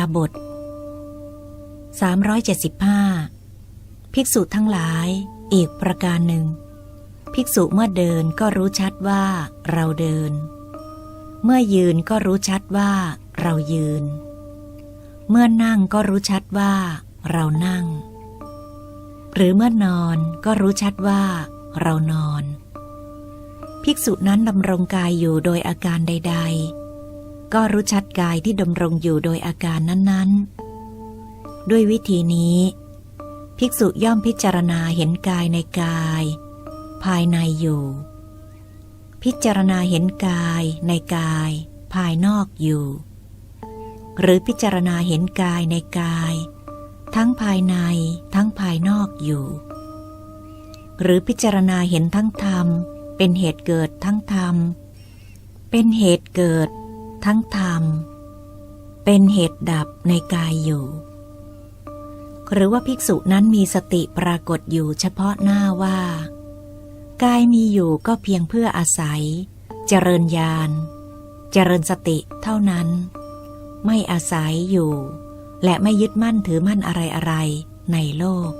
าบท375 ภิกษุทั้งหลายอีกประการหนึ่ง ภิกษุเมื่อเดินก็รู้ชัดว่าเราเดิน เมื่อยืนก็รู้ชัดว่าเรายืน เมื่อนั่งก็รู้ชัดว่าเรานั่ง หรือเมื่อนอนก็รู้ชัดว่าเรานอน ภิกษุนั้นดำรงกายอยู่โดยอาการใด ๆ ก็รู้ชัดกายที่ดำรงอยู่โดยอาการนั้นๆ ด้วยวิธีนี้ ภิกษุย่อมพิจารณาเห็นกายในกาย ภายในอยู่ พิจารณาเห็นกายในกาย ภายนอกอยู่ หรือพิจารณาเห็นกายในกาย ทั้งภายในทั้งภายนอกอยู่ หรือพิจารณาเห็นทั้งธรรม เป็นเหตุเกิดทั้งธรรม เป็นเหตุเกิด ทั้งธรรม เป็นเหตุดับในกายอยู่ หรือว่าภิกษุนั้นมีสติปรากฏอยู่เฉพาะหน้าว่า กายมีอยู่ก็เพียงเพื่ออาศัย เจริญญาณ เจริญสติเท่านั้น ไม่อาศัยอยู่ และไม่ยึดมั่นถือมั่นอะไรอะไรๆในโลก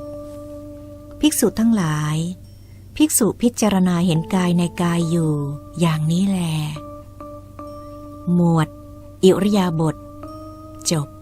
ภิกษุทั้งหลาย ภิกษุพิจารณาเห็นกายในกายอยู่ อย่างนี้แล หมวด อิริยาบถจบ